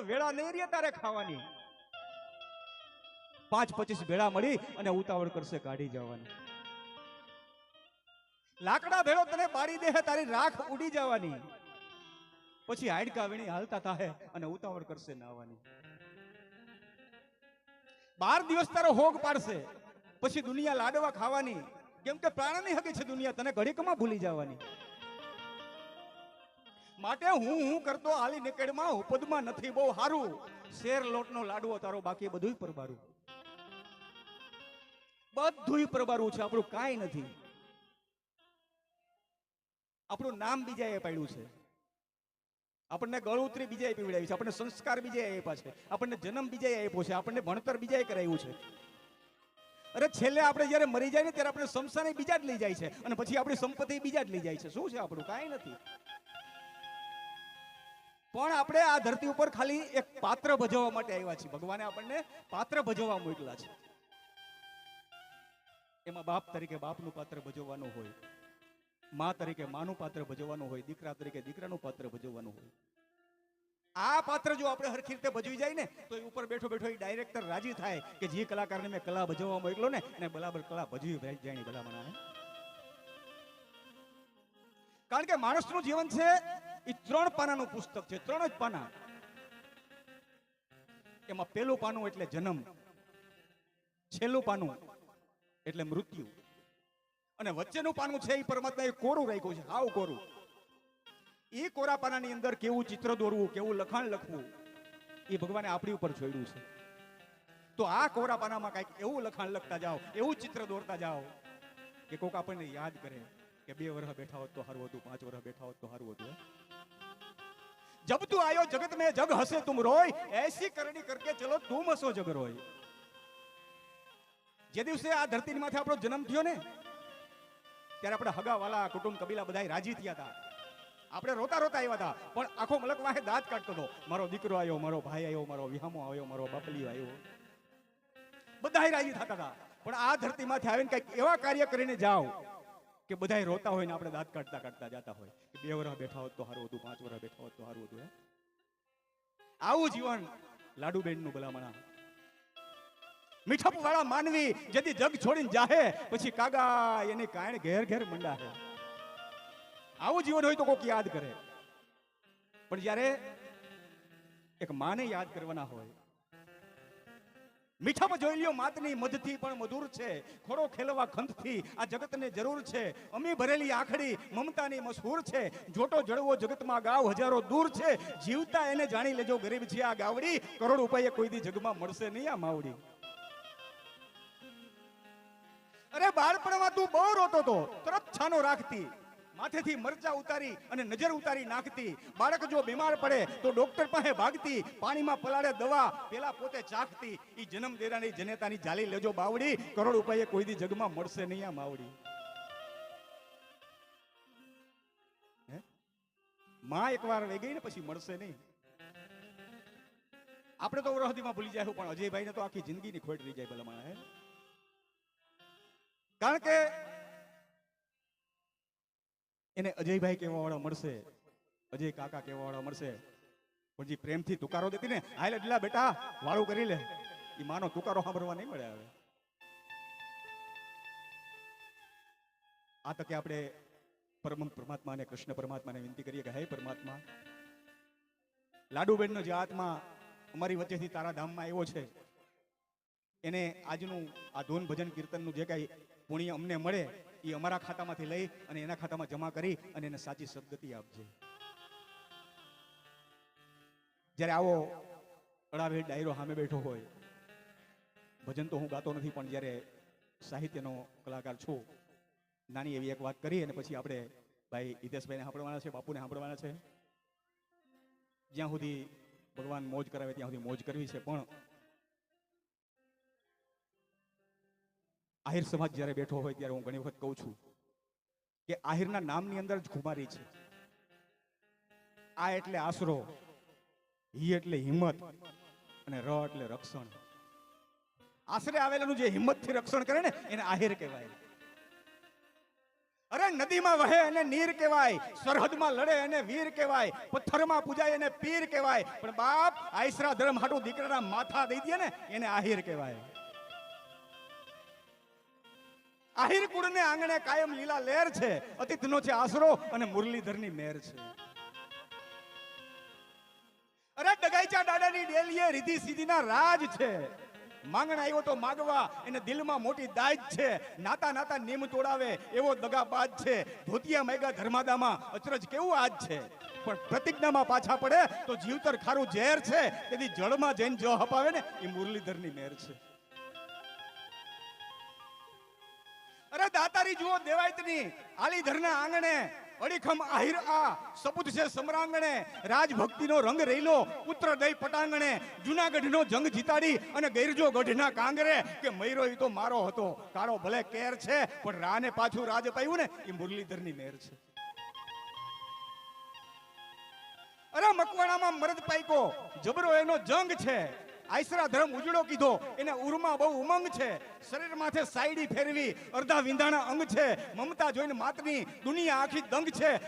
પણ વેળા નહીં રહે તારે ખાવાની. પાંચ પચીસ ભેળા મળી અને ઉતાવળ કરશે કાઢી જવાની. લાકડા ભેળો તને બાળી દે તારી રાખ ઉડી જવાની. પછી હાડકા વીણી હાલતા થાય અને ઉતાવળ કરશે નાવાની બાર દિવસ તારો હોગ પાડશે, પછી દુનિયા લાડવા ખાવાની. કેમ કે પ્રાણની હકી છે દુનિયા, તને ઘડીકમાં ભૂલી જવાની. માટે હું હું કરતો આલી નીકળમાં ઉપદમાં નથી, બહુ હારું શેર લોટનો લાડવો તારો બાકી બધુંય પરબારું. બધુંય પરબારું છે, આપણું કાંઈ નથી. આપણું નામ બીજાએ પાડ્યું છે. આપણને ગળોતરી બીજાએ પીવડાવી છે, આપણને સંસ્કાર બીજાએ આપ્યા છે, આપણને જન્મ બીજાએ આપ્યો છે, આપણને ભણતર બીજાએ કરાવ્યું છે. અરે છેલ્લે આપણે જ્યારે મરી જાય ને, ત્યારે આપણે શમશાને બીજા જ લઈ જાય છે અને પછી આપણી સંપત્તિ બીજા જ લઈ જાય છે. શું છે આપણું? કાંઈ નથી. પણ આપણે આ ધરતી ઉપર ખાલી એક પાત્ર ભજવવા માટે આવ્યા છીએ. ભગવાને આપણને પાત્ર ભજવવા મોકલા છે. એમાં બાપ તરીકે બાપનું પાત્ર ભજવવાનું હોય, મા તરીકે માનું પાત્ર ભજવવાનું હોય, દીકરા તરીકે દીકરાનું પાત્ર ભજવવાનું હોય. આ પાત્ર જો આપણે હરખી રીતે ભજવી જાય ને, તો એ ઉપર બેઠો બેઠો એ ડાયરેક્ટર રાજી થાય કે જે કલાકારને મેં કલા ભજવવા મોકલો ને, એને બરાબર કલા ભજવી જાણી ભલામણા કારણ કે માણસનું જીવન છે એ ત્રણ પાનાનું પુસ્તક છે, ત્રણ જ પાના. એમાં પેલું પાનું એટલે જન્મ, છેલ્લું પાનું એટલે મૃત્યુ. અને વચ્ચેનું પાનું છે એ પરમાત્માએ કોરું રાખ્યું છે, હાવ કોરું. એ કોરા પાનાની અંદર કેવું ચિત્ર દોરવું, કેવું લખાણ લખવું, એ ભગવાને આપણી ઉપર છોડ્યું છે. તો આ કોરા પાનામાં કાંઈક એવું લખાણ લખતા જાઓ, એવું ચિત્ર દોરતા જાઓ, કે કોક આપણને યાદ કરે. કે બે વર્ષ બેઠા હોત તો હારું હતું, પાંચ વર્ષ બેઠા હોત તો હારું હતું જબ તું આયો જગત મેં જગ હસે તુમ રોય, એસી કરણી કરકે ચલો તુમ હસો જગ રોય. જે દિવસે આ ધરતી માથે આપણો જન્મ થયો ને, ત્યારે આપણે હગાવાલા, કુટુંબ, કબીલા બધા રાજી થયા હતા. આપણે રોતા રોતા આવ્યા હતા, પણ આખો મલક વાહે દાંત કાઢતો હતો. મારો દીકરો આવ્યો, મારો ભાઈ આવ્યો, મારો વિહામો આવ્યો, મારો બાપલી આવ્યો. બધા રાજી થતા હતા. પણ આ ધરતીમાંથી આવીને કંઈક એવા કાર્ય કરીને જાઓ કે બધા રોતા હોય ને આપણે દાંત કાઢતા કાઢતા જતા હોય. કે બે વર્ષ બેઠા હોત તો સારું હતું, પાંચ વર્ષ બેઠા હોત તો સારું હતું આવું જીવન લાડુબેનનું ભલામણા. મીઠપ વાળા માનવી જેથી જગ છોડીને જાહે, પછી કાગા એને કાયણ ઘેર ઘેર મંડાહે. આવું જીવન હોય તો કોક યાદ કરે. પણ જ્યારે એક માને યાદ કરવાના હોય મીઠાપ જોઈ લ્યો માતની મધથી પણ મધુર છે. ખોડો ખેલવા ખંતથી આ જગતને જરૂર છે. અમી ભરેલી આખડી મમતાની મશહૂર છે. જોટો જળવો જગતમાં ગાવ હજારો દૂર છે. જીવતા એને જાણી લેજો ગરીબ છે આ ગાવડી. કરોડ રૂપિયા કોઈ દી જગમાં મળશે નહીં આ માવડી. અરે બાળપણમાં તું બહુ રોતો તો, તરત છાનો રાખતી. માથેથી મરચા ઉતારી અને નજર ઉતારી નાખતી. બાળક જો બીમાર પડે તો ડોક્ટર પાસે ભાગતી, પાણીમાં પલાળે દવા, પેલા પોતે ચાખતી. એ જન્મ દેરાની જનેતાની જાલી લેજો બાવડી, કરોડ રૂપિયા કોઈ જગમાં મળશે નહીં આ માવડી માં એકવાર વહી ગઈ ને પછી મળશે નહીં. આપણે તો વરહદીમાં ભૂલી જાય પણ અજયભાઈને તો આખી જિંદગીની ખોટ રહી જાય ભલા હે? કારણ કે એને અજયભાઈ કહેવા વાળા મળશે. અજય કાકા કહેવા વાળા મળશે. પણ જે પ્રેમથી તુકારો દેતી ને, હાલ એટલા બેટા, વાળું કરી લે. એ માનો તુકારો સાંભળવા નહીં મળે હવે. આ તકે આપણે પરમ પરમાત્માને, કૃષ્ણ પરમાત્માને વિનંતી કરીએ કે હે પરમાત્મા, લાડુબેનનો જે આત્મા અમારી વચ્ચેથી તારા ધામમાં આવ્યો છે, એને આજનું આ ધૂન ભજન કીર્તનનું જે કાંઈ પુણ્ય અમને મળે એ અમારા ખાતામાંથી લઈ અને એના ખાતામાં જમા કરી અને એને સાચી સદગતિ આપજે. જ્યારે આવો અડાભેર ડાયરો સામે બેઠો હોય, ભજન તો હું ગાતો નથી, પણ જ્યારે સાહિત્યનો કલાકાર છું, નાની એવી એક વાત કરી અને પછી આપણે ભાઈ હિતેશભાઈને સાંભળવાના છે, બાપુને સાંભળવાના છે. જ્યાં સુધી ભગવાન મોજ કરાવે ત્યાં સુધી મોજ કરવી છે, પણ આહિર સમાજ જ્યારે બેઠો હોય ત્યારે હું ઘણી વખત કહું છું કે આહિરના નામની અંદર જ ખુમારી છે. આ એટલે આશરો હી એટલે હિંમત અને ર એટલે રક્ષણ. આશરે આવેલાનું જે હિંમતથી રક્ષણ કરે ને, એને આહિર કહેવાય. અરે નદીમાં વહે અને નીર કહેવાય, સરહદમાં લડે અને વીર કહેવાય, પથ્થરમાં પૂજાય અને પીર કહેવાય. પણ બાપ આઈસરા ધર્મ હાટુ દીકરાના માથા દઈ દે ને, એને આહિર કહેવાય. આહિર કુળને આંગણે કાયમ લીલા લેર છે, અતિથનો છે આશરો અને મુરલીધરની મેર છે. અરે, ડગાઈચા દાદાની ડેલીએ રીધી સીધીના રાજ છે. માંગણ આવ્યો તો માગવા, એને દિલમાં મોટી દાજ છે. નાતા નાતા નીમ તોડાવે, એવો દગાબાજ છે. ધોતિયા મેગા ધર્માદામાં અચરજ કેવું આજ છે? પણ પ્રતિજ્ઞામાં પાછા પડે તો જીવતર ખારું ઝેર છે. તેથી જળમાં જઈને જો હપાવે ને, એ મુરલીધરની મેર છે. દાતારી જુઓ દેવાયતની. આલીધરના આંગણે, અડીખમ આહિર આ સપૂત છે સમરાંગણે, રાજભક્તિનો રંગ રેલો, પુત્ર દઈ પટાંગણે, જુનાગઢનો જંગ જીતાડી અને ગૈરજો ગઢના કાંગરે કે મયરો તો મારો હતો. કાળો ભલે કેર છે, પણ રાને પાછું રાજ પાયું ને એ મુરલીધરની મેર છે. અરે મકવાણામાં મરદ પાઈકો જબરો એનો જંગ છે. આઈસરા ધર્મ ઉજળો કીધો. એને ઉરમાં બહુ ઉમંગ છે. શરીર માથે સાયડી ફેરવી અડધા વિંધાણા અંગ છે. મમતા જોઈને માતની દુનિયા આખી દંગ છે.